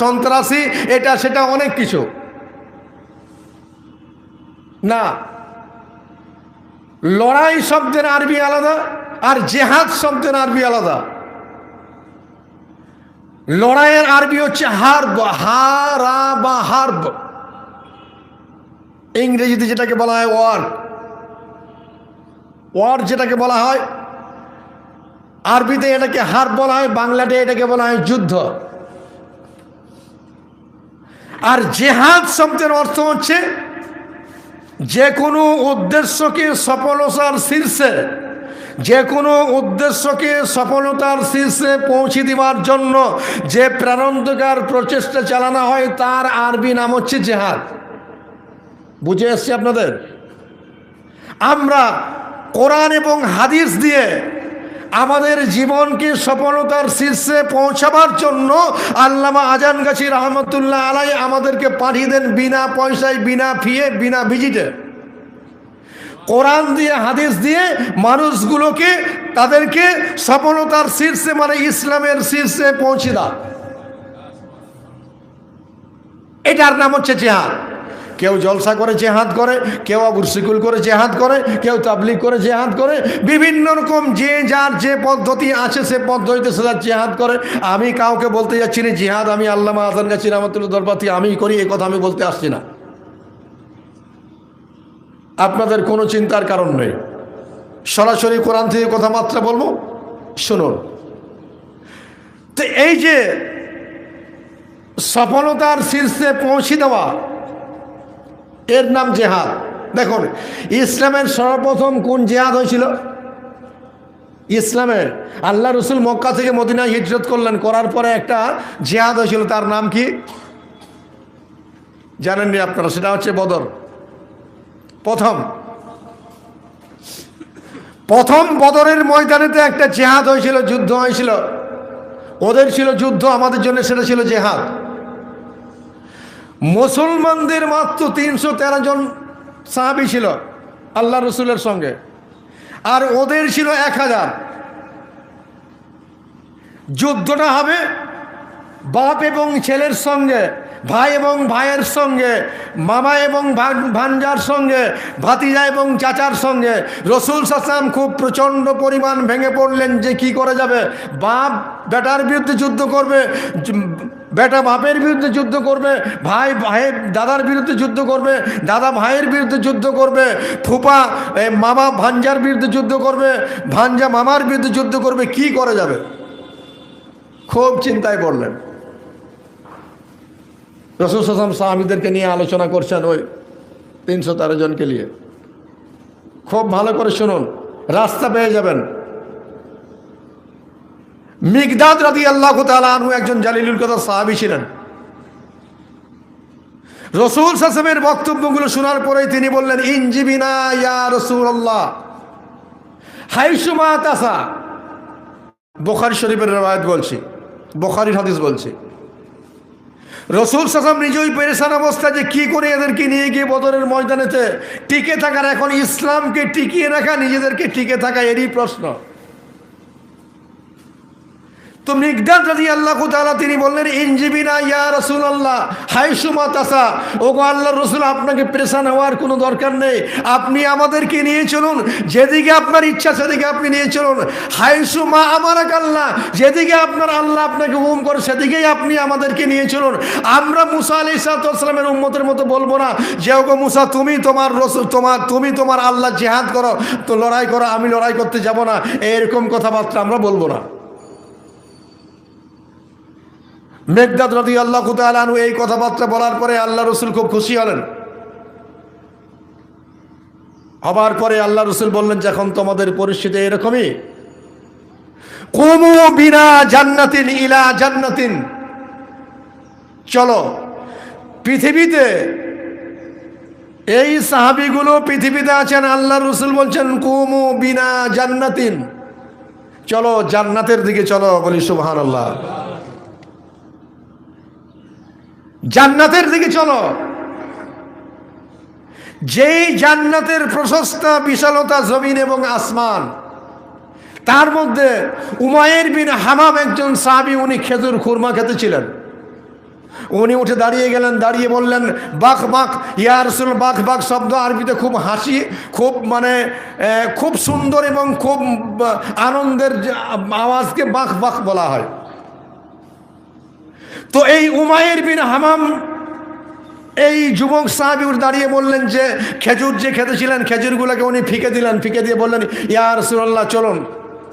সন্ত্রাসী, এটা, সেটা অনেক কিছু। না। লড়াই শব্দের আরবি আলাদা, আর জেহাদ শব্দের আরবি আলাদা। লড়াইয়ের আরবি হচ্ছে হার্ব হারা বা হার্ব। ইংরেজিতে যেটাকে বলা হয় ওয়ার। ওয়ার যেটাকে বলা হয়, আরবিতে এটাকে হার্ব বলা হয়, বাংলাতে এটাকে বলা হয় যুদ্ধ। আর জেহাদ শব্দের অর্থ হচ্ছে যে কোনো উদ্দেশ্যকে সফলতার শীর্ষে, যে কোনো উদ্দেশ্যকে সফলতার শীর্ষে পৌঁছে দেওয়ার জন্য যে প্রাণান্তকার প্রচেষ্টা চালানো হয় তার আরবি নাম হচ্ছে জেহাদ। বুঝে এসছি আপনাদের? আমরা কোরআন এবং হাদিস দিয়ে আমাদের জীবনকে সফলতার শীর্ষে পৌঁছাবার জন্য আল্লামা আজান গাছি রহমতুল্লাহ আলাই আমাদেরকে পাঠিয়ে দেন বিনা পয়সায়, বিনা ফিয়ে, বিনা ভিজিটে। কোরআন দিয়ে, হাদিস দিয়ে মানুষগুলোকে তাদেরকে সফলতার শীর্ষে মানে ইসলামের শীর্ষে পৌঁছে দাও। এটার নাম হচ্ছে জেহাদ। কেউ জলসা করে জেহাদ করে, কেউ আবুরসিকুল করে জেহাদ করে, কেউ তাবলিগ করে জেহাদ করে, বিভিন্ন রকম যে যার যে পদ্ধতি আছে, সে পদ্ধতিতে সে জেহাদ করে, আমি কাউকে বলতে যাচ্ছি না, জিহাদ আমি আল্লামা আজান গাছি রহমতুল্লাহ দরবাতি, আমি করি, এ কথা আমি বলতে আসছি না। আপনাদের কোনো চিন্তার কারণ নেই। সরাসরি কোরআন থেকে কথাবার্তা বলব? শুনুন। তো এই যে সফলতার শীর্ষে পৌঁছে দেওয়া এর নাম জেহাদ। দেখুন, ইসলামের সর্বপ্রথম কোন জেহাদ হয়েছিল? ইসলামের। আল্লাহ রসুল মক্কা থেকে মদিনায় হিজরত করলেন, করার পরে একটা জেহাদ হয়েছিল, তার নাম কি? জানেননি আপনারা, সেটা হচ্ছে বদর। প্রথম। প্রথম বদরের ময়দানেতে একটা জেহাদ হয়েছিল, যুদ্ধ হয়েছিল। ওদের ছিল যুদ্ধ, আমাদের জন্য সেটা ছিল জেহাদ। মুসলমানদের মাত্র তিনশো তেরো জন সাহাবি ছিল আল্লাহ রসুলের সঙ্গে। আর ওদের ছিল এক হাজার। যুদ্ধটা হবে বাপ এবং ছেলের সঙ্গে, ভাই এবং ভাইয়ের সঙ্গে, মামা এবং ভাঞ্জার সঙ্গে, ভাতিজা এবং চাচার সঙ্গে। রসুল সাসলাম খুব প্রচণ্ড পরিমাণ ভেঙে পড়লেন যে কি করে যাবে। বাপ বেটার বিরুদ্ধে যুদ্ধ করবে বেটা বাপের বিরুদ্ধে যুদ্ধ করবে, ভাই, ভাইয়ের, দাদার বিরুদ্ধে যুদ্ধ করবে, দাদা ভাইয়ের বিরুদ্ধে যুদ্ধ করবে, ফুপা মামা ভাঞ্জার বিরুদ্ধে যুদ্ধ করবে ভাঞ্জা মামার বিরুদ্ধে যুদ্ধ করবে, কি করে যাবে? খুব চিন্তায় পড়লেন। রসুল হাসান সাহাবিদেরকে নিয়ে আলোচনা করছেন ওই তিনশো তেরো জনকে নিয়ে। খুব ভালো করে শুনুন, রাস্তা পেয়ে যাবেন। মিগদাদ রাদি আল্লাহ আনহু একজন জালিলুল কথা সাহাবি ছিলেন। রসুল সাসমের বক্তব্যগুলো শোনার পরেই তিনি বললেন, ইনজিবিনা ইয়া রসুল আল্লাহ হাইসুমা তাসা। বোখারি শরীফের রেওয়ায়ত বলছি, বোখারির হাদিস বলছি। রসুল সাসাম নিজেই পেরেশান অবস্থা যে কি করে এদেরকে নিয়ে গিয়ে বদরের ময়দানেতে টিকে থাকার, এখন ইসলামকে টিকিয়ে রাখা, নিজেদেরকে টিকে থাকা এরই প্রশ্ন। তো মিগদাদ রাজি আল্লাহ তাআলা তিনি বললেন, ইনজিবিনা ইয়া রসুল আল্লাহ হাইসুমা তাসা। ও গো আল্লাহ রসুল, আপনাকে প্রেশান হওয়ার কোনো দরকার নেই। আপনি আমাদেরকে নিয়ে চলুন, যেদিকে আপনার ইচ্ছা সেদিকে আপনি নিয়ে চলুন। হাইসুমা আমার এক আল্লাহ যেদিকে আপনার আল্লাহ আপনাকে হুম করে, সেদিকেই আপনি আমাদেরকে নিয়ে চলুন। আমরা মুসা আলি সালামের উম্মতের মতো বলব না যে, ওগো মুসা, তুমি তোমার রসুল, তোমার, তুমি তোমার আল্লাহ জেহাদ করো, তো লড়াই করো, আমি লড়াই করতে যাব না। এরকম কথাবার্তা আমরা বলব না। মেঘদাদ রদি আল্লাহ কুতালানু এই কথাবার্তা বলার পরে আল্লাহ রসুল খুব খুশি হলেন। হবার পরে আল্লাহ রসুল বললেন যখন তোমাদের পরিস্থিতি এরকমই। কুমু বিনা জান্নাতিন ইলা জান্নাতিন। চলো, পৃথিবীতে এই সাহাবিগুলো পৃথিবীতে আছেন, আল্লাহ রসুল বলছেন, কুমু বিনা জান্নাতিন। চলো, জান্নাতের দিকে চলো, বলি সুবহান আল্লাহ জান্নাতের দিকে চলো। যেই জান্নাতের প্রশস্তা, বিশালতা, জমিন এবং আসমান, তার মধ্যে উমায়ের বিন হামাম একজন সাহাবি, উনি খেজুর খুরমা খেতে ছিলেন উনি উঠে দাঁড়িয়ে গেলেন, দাঁড়িয়ে বললেন, বাক বাক, ইয়া রসুল, বাক বাক শব্দ আরবিতে খুব হাসি, খুব মানে খুব সুন্দর এবং খুব আনন্দের আওয়াজকে বাক বাক বলা হয়। তো এই উমায়ের বিন হামাম, এই যুবক সাহাবিউর দাঁড়িয়ে বললেন যে, খেজুর যে খেতেছিলেন, খেজুরগুলোকে উনি ফিকে দিলেন, ফিকে দিয়ে বললেন ইয়ার সুরল্লাহ চলুন,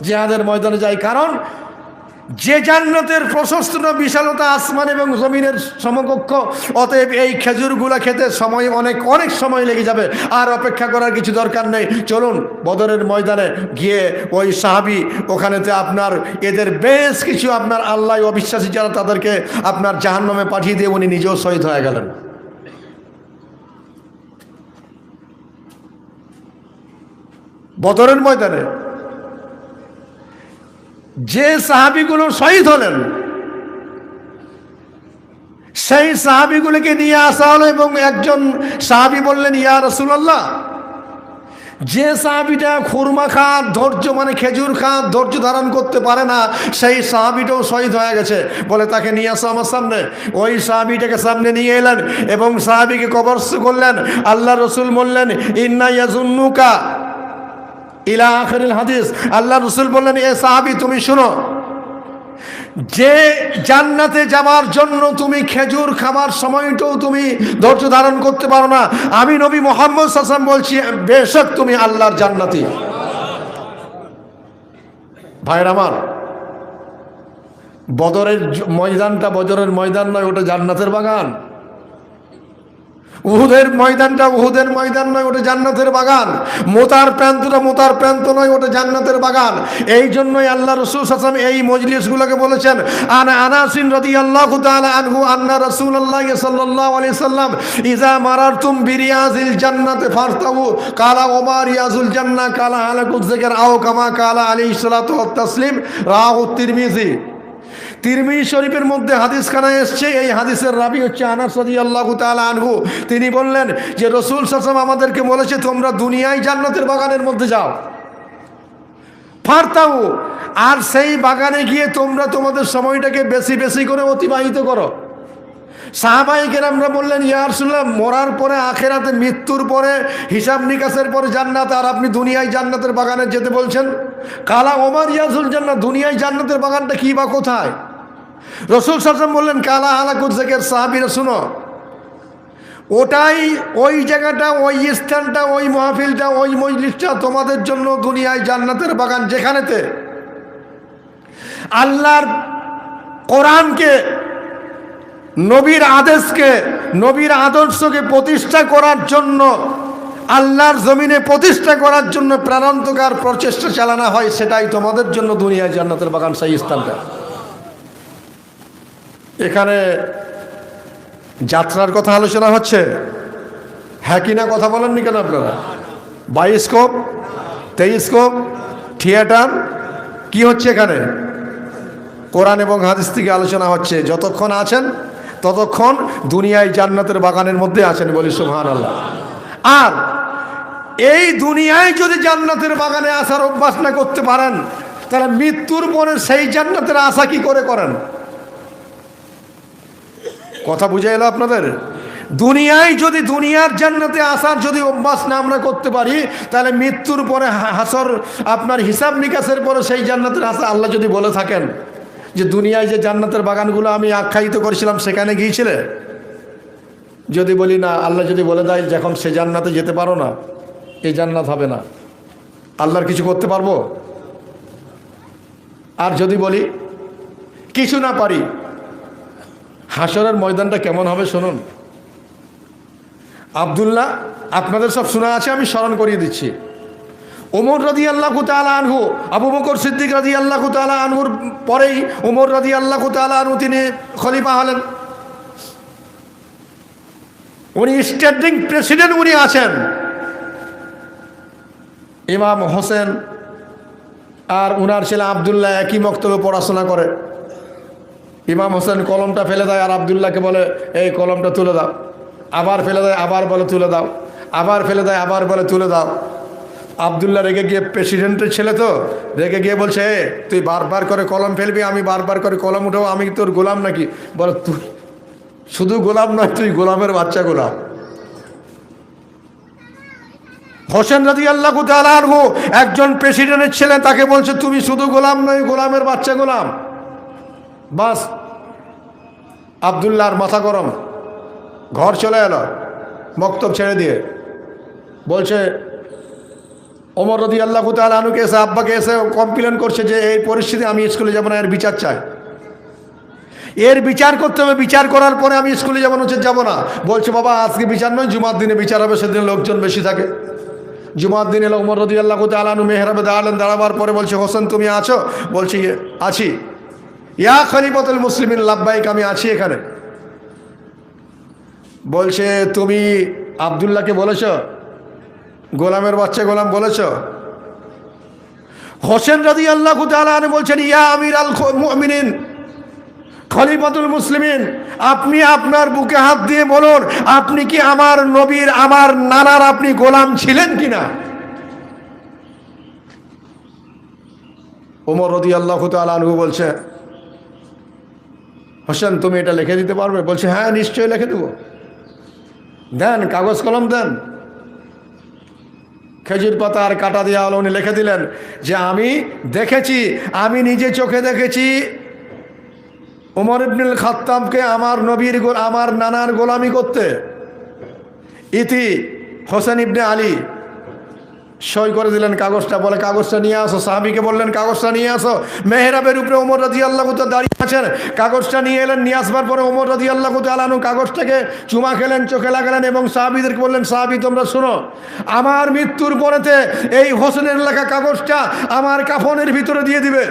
জেহাদের ময়দানে যাই। কারণ যে জান্নাতের প্রশস্ততা বিশালতা আসমান এবং জমিনের সমকক্ষ, অতএব এই খেজুরগুলা খেতে সময় অনেক অনেক সময় লেগে যাবে। আর অপেক্ষা করার কিছু দরকার নেই। চলুন বদরের ময়দানে গিয়ে ওই সাহাবি, ওখানেতে আপনার, এদের বেশ কিছু আপনার আল্লাহ অবিশ্বাসী যারা তাদেরকে আপনার জাহান্নামে পাঠিয়ে দিয়ে উনি নিজেও শহীদ হয়ে গেলেন। বদরের ময়দানে যে সাহাবিগুলো শহীদ হলেন, সেই সাহাবিগুলোকে নিয়ে আসা হলো এবং একজন সাহাবি বললেন, ইয়া রসুল্লাহ যে সাহাবিটা খুরমা খাত ধৈর্য মানে খেজুর খাত ধৈর্য ধারণ করতে পারে না, সেই সাহাবিটাও শহীদ হয়ে গেছে। বলে, তাকে নিয়ে আসো আমার সামনে। ওই সাহাবিটাকে সামনে নিয়ে এলেন এবং সাহাবিকে কবরস্থ করলেন। আল্লাহ রসুল বললেন, ইন্না ইয়াজুন্নুকা ইলা আখরিল হাদিস। আল্লাহ রসুল বললেন, এ সাহাবি, তুমি শুনো, যে জান্নাতে যাওয়ার জন্য তুমি খেজুর খাবার সময়টাও তুমি ধৈর্য ধারণ করতে পারো না। আমি নবী মোহাম্মদ সাসাম বলছি, বেশক তুমি আল্লাহর জান্নাতি। ভাইয়ের আমার, বদরের ময়দানটা বদরের ময়দান নয়, ওটা জান্নাতের বাগান। উহুদের ময়দানটা উহুদের ময়দান নয়, ওটা জান্নাতের বাগান। মোতার প্রান্তটা মোতার প্রান্ত নয়, ওটা জান্নাতের বাগান। এই জন্যই আল্লাহ রসুল হাসান এই মজলিসগুলোকে বলেছেন, আনা আনাসিন রদি আল্লাহ আনহু আন্না রসুল আল্লাহ সাল্লাল্লাহু আলাইহি সাল্লাম ইজা মারারতুম বিরিয়াজিল জান্নাতে ফারতাউ কালা ওমা রিয়াজুল জান্নাহ কালা হালাকুল জিকির আও কামা কালা আলাইহিস সালাতু ওয়াত তাসলিম। রাহু তিরমিজি। তিরমিজি শরীফের মধ্যে হাদিসখানা এসছে। এই হাদিসের রাবি হচ্ছে আনাস রাদিয়াল্লাহু তাআলা আনহু। তিনি বললেন যে রসুল সাসম আমাদেরকে বলেছে, তোমরা দুনিয়ায় জান্নাতের বাগানের মধ্যে যাও। ফারতাও আর সেই বাগানে গিয়ে তোমরা তোমাদের সময়টাকে বেশি বেশি করে অতিবাহিত করো। সাহাবাহিকের আমরা বললেন ইয়ারসুল্লাহ মরার পরে, আখেরাতে মৃত্যুর পরে, হিসাব নিকাশের পরে জান্নাত, আর আপনি দুনিয়ায় জান্নাতের বাগানে যেতে বলছেন? কালা, ওমর ইয়াসুল জান্নাত, দুনিয়ায় জান্নাতের বাগানটা কি বা কোথায়? রসুল সাসম বললেন, কালা আলাকুর জেকের সাহাবিরা, শুনো। ওটাই ওই জায়গাটা, ওই স্থানটা, ওই মাহফিলটা, ওই মজলিসটা তোমাদের জন্য দুনিয়ায় জান্নাতের বাগান যেখানেতে আল্লাহর কোরআনকে, নবীর আদেশকে, নবীর আদর্শকে প্রতিষ্ঠা করার জন্য, আল্লাহর জমিনে প্রতিষ্ঠা করার জন্য প্রাণান্তকার প্রচেষ্টা চালানো হয়, সেটাই তোমাদের জন্য দুনিয়ায় জান্নাতের বাগান, সেই স্থানটা। এখানে যাত্রার কথা আলোচনা হচ্ছে। হ্যাঁ কি না কথা বলেননি কেন আপনারা? বাইস্কোপ, তেইস্কোপ, থিয়েটার, কি হচ্ছে এখানে? কোরআন এবং হাদিস থেকে আলোচনা হচ্ছে। যতক্ষণ আছেন, ততক্ষণ দুনিয়ায় জান্নাতের বাগানের মধ্যে আছেন বলি সুহান আল্লাহ আর এই দুনিয়ায় যদি জান্নাতের বাগানে আসার অভ্যাস না করতে পারেন, তাহলে মৃত্যুর পরে সেই জান্নাতের আশা কি করে করেন? কথা বুঝে এলো আপনাদের? দুনিয়ায় যদি দুনিয়ার জান্নাতে আসার যদি অভ্যাস না আমরা করতে পারি, তাহলে মৃত্যুর পরে হাসর আপনার হিসাব নিকাশের পরে সেই জান্নাতের আশা আল্লাহ যদি বলে থাকেন যে দুনিয়ায় যে জান্নাতের বাগানগুলো আমি আখ্যায়িত করেছিলাম, সেখানে গিয়েছিলে? যদি বলি না, আল্লাহ যদি বলে দেয়, যখন সে জান্নাতে যেতে পারো না এই জান্নাত হবে না। আল্লাহর কিছু করতে পারব? আর যদি বলি, কিছু না পারি হাসরের ময়দানটা কেমন হবে শুনুন। আবদুল্লাহ, আপনাদের সব শোনা আছে, আমি স্মরণ করিয়ে দিচ্ছি। ওমর রাজি আল্লাহ তালা আনহু, আবু বকর সিদ্দিক রাজি আল্লাহ তালা আনহুর পরেই ওমর রাজি আল্লাহ তালা আনহু তিনি খলিফা হলেন। উনি স্ট্যান্ডিং প্রেসিডেন্ট উনি আছেন। ইমাম হোসেন আর উনার ছেলে আবদুল্লাহ একই মক্তব্যে পড়াশোনা করে। ইমাম হোসেন কলমটা ফেলে দেয় আর আবদুল্লাহকে বলে, এই কলমটা তুলে দাও। আবার ফেলে দেয়, আবার বলে, তুলে দাও। আবার ফেলে দেয়, আবার বলে, তুলে দাও। আবদুল্লাহ রেগে গিয়ে প্রেসিডেন্টের ছেলে তো, রেগে গিয়ে বলছে তুই বারবার করে কলম ফেলবি, আমি বারবার করে কলম উঠাবো, আমি তোর গোলাম নাকি? বলে, তুই, শুধু গোলাম নয়, তুই গোলামের বাচ্চা গোলাম। হোসেন রাজি আল্লাহ আনহু একজন প্রেসিডেন্টের ছেলে, তাকে বলছে, তুমি শুধু গোলাম নয়, গোলামের বাচ্চা গোলাম। বাস। আবদুল্লাহর মাথা গরম। ঘর চলে এলো, মক্তব ছেড়ে দিয়ে। বলছে, ওমর রদি আল্লাহ আনুকে এসে, আব্বাকে এসে কমপ্লেন করছে যে, এই পরিস্থিতি আমি স্কুলে যাব না, এর বিচার চাই। এর বিচার করতে হবে, বিচার করার পরে আমি স্কুলে যাব হচ্ছে যাব না। বলছে, বাবা, আজকে বিচার নয়, জুমার দিনে বিচার হবে, সেদিন লোকজন বেশি থাকে। জুমার দিন এলো উমর রদি আল্লাহ আলানু মেহরাবে দাঁড়ালেন, দাঁড়াবার পরে বলছে, হোসেন, তুমি আছো? বলছি আছি। ইয়া খলিফতুল মুসলিমিন লাভবাইক আমি আছি এখানে। বলছে, তুমি আবদুল্লাহকে বলেছ? গোলামের বাচ্চা গোলাম বলেছ? হোসেন রাজি আল্লাহ তালান বলছেন, ইয়া আমির আল মিনিন খলিফাতুল মুসলিমিন, আপনি আপনার বুকে হাত দিয়ে বলুন, আপনি কি আমার নবীর, আমার নানার আপনি গোলাম ছিলেন কিনা? ওমর রদি আল্লাহ তালু বলছে হোসেন, তুমি এটা লিখে দিতে পারবে? বলছে হ্যাঁ নিশ্চয়ই লিখে দেবো। দেন, কাগজ কলম দেন। খেজুর পাতা আর কাটা দিয়ে আলো উনি লিখে দিলেন যে, আমি দেখেছি, আমি নিজে চোখে দেখেছি উমর ইবনুল খাত্তাবকে আমার নবীর আমার নানার গোলামি করতে। ইতি হোসেন ইবনে আলী। সই করে দিলেন কাগজটা, বলে, কাগজটা নিয়ে আসো, সাহাবিকে বললেন, কাগজটা নিয়ে আসো। মেহরাবের উপরে ওমর রাজি আল্লাহ দাঁড়িয়ে আছেন। কাগজটা নিয়ে এলেন, নিয়ে আসবার পরে ওমর রাজি আল্লাহ আলানু কাগজটাকে চুমা খেলেন, চোখে লাগালেন এবং সাহাবিদেরকে বললেন, সাহাবি, তোমরা শুনো, আমার মৃত্যুর পরেতে এই হোসেনের লেখা কাগজটা আমার কাফনের ভিতরে দিয়ে দিবে।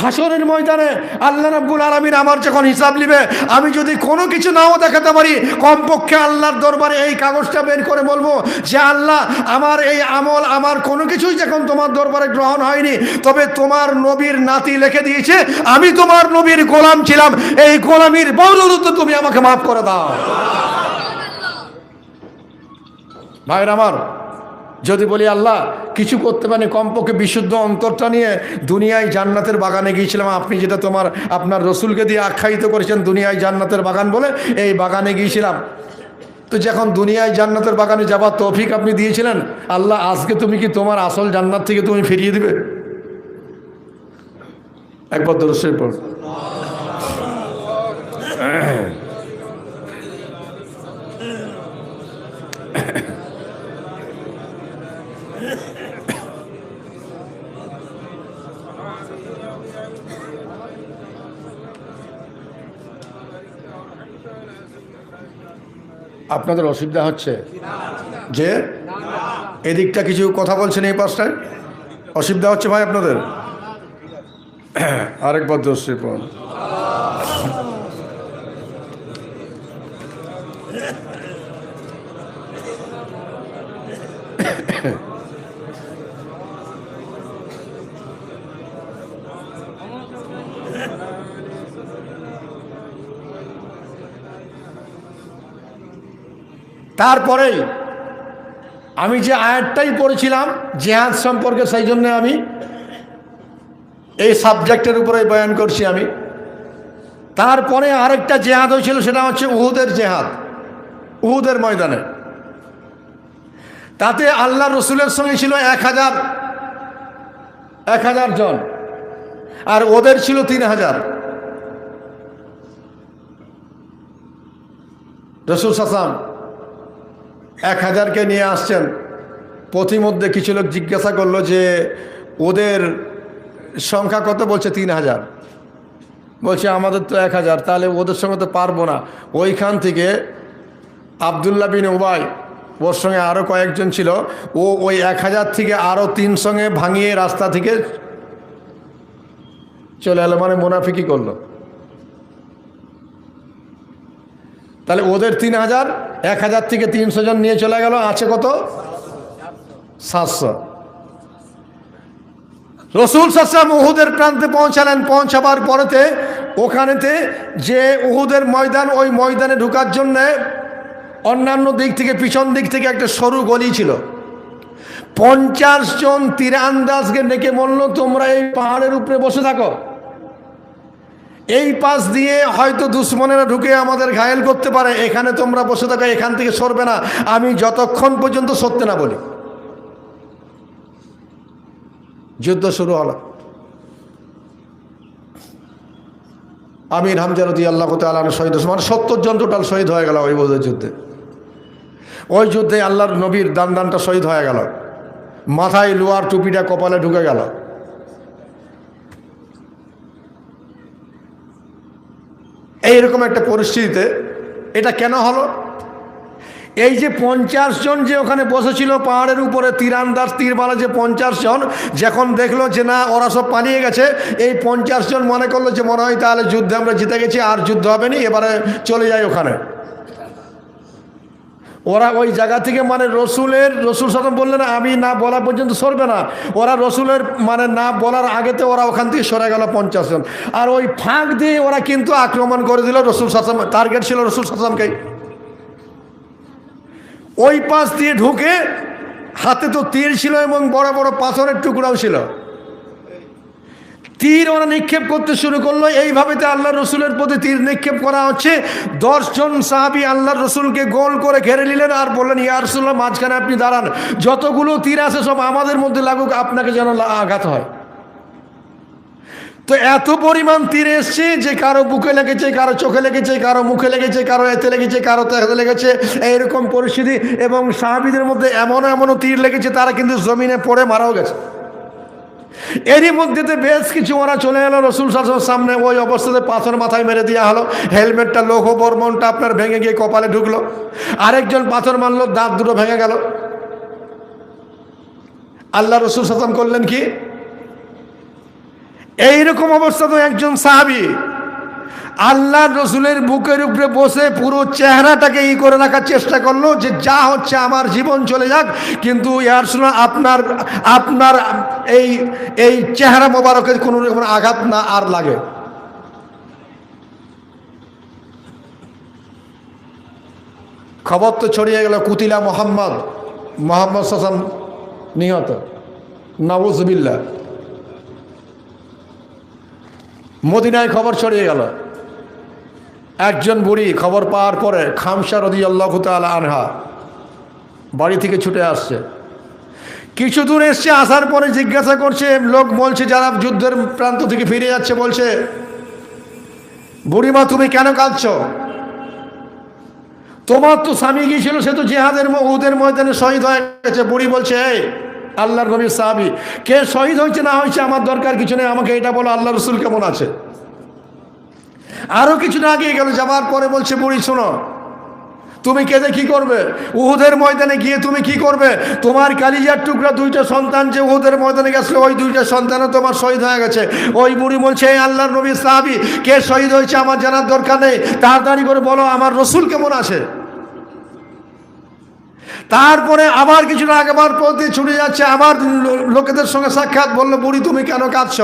হাসরের ময়দানে আল্লাহ রাব্বুল আলমিন আমার যখন হিসাব নিবে, আমি যদি কোনো কিছু নাও দেখাতে পারি, কমপক্ষে আল্লাহর দরবারে এই কাগজটা বের করে বলব যে, আল্লাহ, আমার এই আমল, আমার কোনো কিছুই যখন তোমার দরবারে গ্রহণ হয়নি, তবে তোমার নবীর নাতি লিখে দিয়েছে, আমি তোমার নবীর গোলাম ছিলাম। এই গোলামির বদৌলতে তুমি আমাকে মাফ করে দাও। ভাইয়ের আমার যদি বলি, আল্লাহ, কিছু করতে পারি কমপক্ষে বিশুদ্ধ অন্তরটা নিয়ে দুনিয়ায় জান্নাতের বাগানে গিয়েছিলাম। আপনি যেটা তোমার, আপনার রসুলকে দিয়ে আখ্যায়িত করেছেন, দুনিয়ায় জান্নাতের বাগান বলে, এই বাগানে গিয়েছিলাম। তো যখন দুনিয়ায় জান্নাতের বাগানে যাবার তৌফিক আপনি দিয়েছিলেন, আল্লাহ, আজকে তুমি কি তোমার আসল জান্নাত থেকে তুমি ফিরিয়ে দিবে? একবার দরসের পর আপনাদের অসুবিধা হচ্ছে? যে এদিকটা কিছু কথা বলছেন এই পাশটায়? অসুবিধা হচ্ছে ভাই আপনাদের? আরেকবার দোষী তারপরেই আমি যে আয়াতটাই পড়েছিলাম জেহাদ সম্পর্কে, সেই জন্য আমি এই সাবজেক্টের উপরে বয়ান করছি আমি। তারপরে আরেকটা জেহাদ হয়েছিল, সেটা হচ্ছে উহুদের জেহাদ, উহুদের ময়দানে। তাতে আল্লাহ রসুলের সঙ্গে ছিল এক হাজার এক হাজার জন, আর ওদের ছিল তিন হাজার। রসুল সাসাম এক হাজারকে নিয়ে আসছেন। পথিমধ্যে কিছু লোক জিজ্ঞাসা করল যে, ওদের সংখ্যা কত? বলছে তিন হাজার। বলছে, আমাদের তো এক হাজার, তাহলে ওদের সঙ্গে তো পারব না। ওইখান থেকে আবদুল্লা বিন ওবাই ওর সঙ্গে আরও কয়েকজন ছিল, ও ওই এক হাজার থেকে আরও তিন সঙ্গে ভাঙিয়ে রাস্তা থেকে চলে এলো মানে মুনাফিকি করল। তাহলে ওদের তিন হাজার, এক হাজার থেকে তিনশো জন নিয়ে চলে গেল। আছে কত? সাতশো। রসুল সাসাম উহুদের প্রান্তে পৌঁছালেন। পৌঁছাবার পরেতে ওখানেতে যে উহুদের ময়দান, ওই ময়দানে ঢোকার জন্যে অন্যান্য দিক থেকে, পিছন দিক থেকে একটা সরু গলি ছিল। পঞ্চাশ জন তীরান্দাজকে ডেকে বলল, তোমরা এই পাহাড়ের উপরে বসে থাকো। এই পাশ দিয়ে হয়তো দুশ্মনেরা ঢুকে আমাদের ঘায়েল করতে পারে। এখানে তোমরা বসে থাকো, এখান থেকে সরবে না। আমি যতক্ষণ পর্যন্ত সরতে না বলি। যুদ্ধ শুরু হলো। আমির হামজারদি আল্লাহ তালান শহীদ মানে সত্তর জন টোটাল শহীদ হয়ে গেল ওই বোধের যুদ্ধে। ওই যুদ্ধে আল্লাহর নবীর দান দানটা শহীদ হয়ে গেল। মাথায় লোয়ার টুপিটা কপালে ঢুকে গেল। এইরকম একটা পরিস্থিতিতে এটা কেন হলো? এই যে পঞ্চাশ জন যে ওখানে বসেছিল পাহাড়ের উপরে তীরান্দাজ তীরবালা যে পঞ্চাশ জন, যখন দেখল যে না, ওরা সব পালিয়ে গেছে, এই পঞ্চাশ জন মনে করল যে মনে হয় তাহলে যুদ্ধে আমরা জিতে গেছি, আর যুদ্ধ হবে না, এবারে চলে যাই ওখানে। ওরা ওই জায়গা থেকে মানে রসুলের, রসুল সালাম বললেন, আমি না বলা পর্যন্ত সরবে না। ওরা রসুলের মানে না বলার আগেতে ওরা ওখান থেকে সরে গেল পঞ্চাশ জন। আর ওই ফাঁক দিয়ে ওরা কিন্তু আক্রমণ করে দিল রসুল সাসাম টার্গেট ছিল রসুল সাসামকে ওই পাশ দিয়ে ঢুকে হাতে তো তীর ছিল এবং বড় বড় পাথরের টুকরাও ছিল। তীর ওরা নিক্ষেপ করতে শুরু করল। এইভাবে তো আল্লাহ রসুলের প্রতি তীর নিক্ষেপ করা হচ্ছে। দশজন সাহাবি আল্লাহ রসুলকে গোল করে ঘেরে নিলেন আর বললেন, ইয়া রসুল্লাহ মাঝখানে আপনি দাঁড়ান। যতগুলো তীর আছে সব আমাদের মধ্যে লাগুক, আপনাকে যেন আঘাত হয়। তো এত পরিমাণ তীর এসছে যে কারও বুকে লেগেছে, কারও চোখে লেগেছে, কারও মুখে লেগেছে, কারও এতে লেগেছে, কারও তেতে লেগেছে। এইরকম পরিস্থিতি এবং সাহাবিদের মধ্যে এমন এমনও তীর লেগেছে, তারা কিন্তু জমিনে পড়ে মারাও গেছে। এরই মধ্যে বেশ কিছু ওরা চলে এলো, রসুল শাসনের সামনে ওই অবস্থাতে পাথর মাথায় মেরে দেওয়া হলো। হেলমেটটা, লৌহ বর্মনটা আপনার ভেঙে গিয়ে কপালে ঢুকলো। আরেকজন পাথর মারলো, দাঁত দুটো ভেঙে গেল। আল্লাহ রসুল শাসন করলেন কি? এইরকম অবস্থা তো একজন সাহাবি আল্লাহ রসুলের বুকের উপরে বসে পুরো চেহারাটাকে ই করে রাখার চেষ্টা করল যে যা হচ্ছে আমার জীবন চলে যাক। কিন্তু ইয়ার শুনে আপনার আপনার এই এই চেহারা মোবারকের কোনো রকম আঘাত না আর লাগে। খবর তো ছড়িয়ে গেল কুতিলা মোহাম্মদ মোহাম্মদ সাসাম নিহত। নবজবিল্লা মদিনায় খবর ছড়িয়ে গেল। একজন বুড়ি খবর পাওয়ার পরে খামসা রদি আল্লাহ আনহা বাড়ি থেকে ছুটে আসছে। কিছু দূর এসছে, আসার পরে জিজ্ঞাসা করছে, লোক বলছে যারা যুদ্ধের প্রান্ত থেকে ফিরে যাচ্ছে। বলছে, বুড়িমা, তুমি কেন কাঁদছ? তোমার তো স্বামী গিয়েছিল, সে তো জেহাদের উদের ময়দানে শহীদ হয়ে গেছে। বুড়ি বলছে, এই, আল্লাহর নবীর সাহাবি, কে শহীদ হয়েছে না হয়েছে আমার দরকার কিছু নেই, আমাকে এটা বলো আল্লাহ রসুল কেমন আছে? আরও কিছুটা আগে গেল যাবার পরে বলছে, বুড়ি, শোনো, তুমি কেঁদে কি করবে? উহুদের ময়দানে গিয়ে তুমি কি করবে? তোমার কালিজার টুকরা দুইটা সন্তান যে উহুদের ময়দানে গেছিল ওই দুইটা সন্তানও তোমার শহীদ হয়ে গেছে। ওই বুড়ি বলছে এই আল্লাহর নবী, সাহাবি, কে শহীদ হয়েছে আমার জানার দরকার নেই। তাড়াতাড়ি করে বলো, আমার রসুল কেমন আছে? তারপরে আবার কিছুটা আগেবার পথে ছুটে যাচ্ছে, আবার লোকেদের সঙ্গে সাক্ষাৎ বলল, বুড়ি, তুমি কেন কাঁদছ?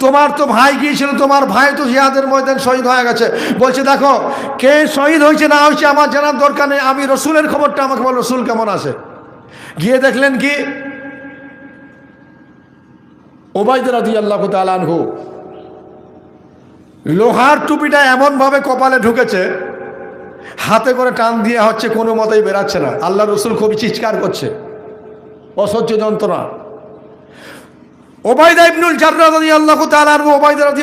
তোমার তো ভাই গিয়েছিল, তোমার ভাই তো জিহাদের ময়দান শহীদ হয়ে গেছে। বলছে, দেখো, কে শহীদ হয়েছে না হয়েছে আমার জানার দরকার নেই। আমি রসুলের খবরটা আমাকে বল, রসুল কেমন আছে? গিয়ে দেখলেন কি? লোহার টুপিটা এমনভাবে কপালে ঢুকেছে, হাতে করে টান দিয়ে হচ্ছে কোনো মতেই বেরাচ্ছে না। আল্লাহ রসুল খুবই চিৎকার করছে। অসহ্য যন্ত্রণা। ওবায়দা ইবনুল জাররা রাদি আল্লাহ তালার ওবায়দা রাদি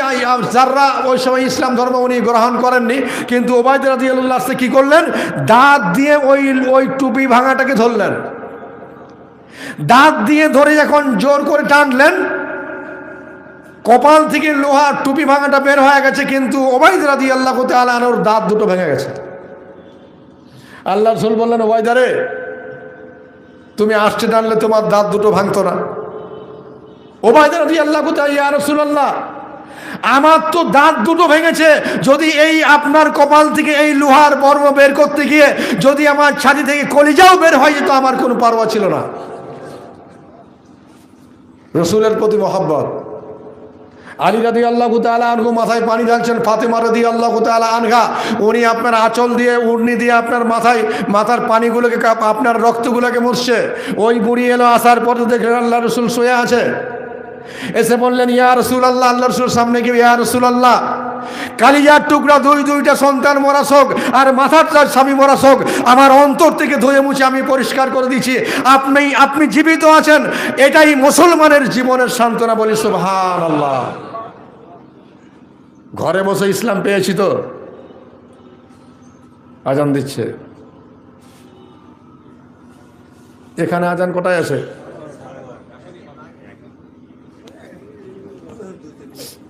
জাররা, ওই সময় ইসলাম ধর্ম উনি গ্রহণ করেননি, কিন্তু ওবায়দা রাদি আল্লাহ আসতে কী করলেন? দাঁত দিয়ে ওই ওই টুপি ভাঙাটাকে ধরলেন। দাঁত দিয়ে ধরে যখন জোর করে টানলেন। কপাল থেকে লোহার টুপি ভাঙাটা বের হয়ে গেছে, কিন্তু ওবায়দ রাদি আল্লাহ তালানোর দাঁত দুটো ভেঙে গেছে। আল্লাহ রসুল বললেন ওবায়দারে তুমি আসতে টানলে তোমার দাঁত দুটো ভাঙতো না। আমার তো দাঁত দুটো ভেঙেছে। যদি এই আপনার কপাল থেকে এই লোহার পর্ব বের করতে গিয়ে যদি আমার ছাতি থেকে কলিজাও বের হয়ে যেত, আমার কোনো পারোয়া ছিল না। রসুলের প্রতি মহব্বত। আলী রাদি আল্লাহ তালা আনহু মাথায় পানি ঢালছেন, ফাতেমা রাদি আল্লাহ তালা আনহা, উনি আপনার আঁচল দিয়ে, উড়নি দিয়ে আপনার মাথায়, মাথার পানিগুলোকে আপনার রক্তগুলোকে মুছছে। ওই বুড়ি এলো আসার পরে দেখলেন আল্লাহ রসুল শুয়ে আছে। এসে বললেন, ইয়া রসুল আল্লাহ আল্লাহ রসুল সামনে গিয়ে, ইয়া রসুল আল্লাহ কালিজার টুকরা দুই, দুইটা সন্তান মরাস আর মাথার স্বামী মরাস আমার অন্তর থেকে ধুয়ে মুছে আমি পরিষ্কার করে দিচ্ছি আপনি আপনি জীবিত আছেন। এটাই মুসলমানের জীবনের সান্ত্বনা বলি সুবহান আল্লাহ ঘরে বসে ইসলাম পেয়েছি তো। আজান দিচ্ছে। এখানে আজান কোটায় আছে? Yeah.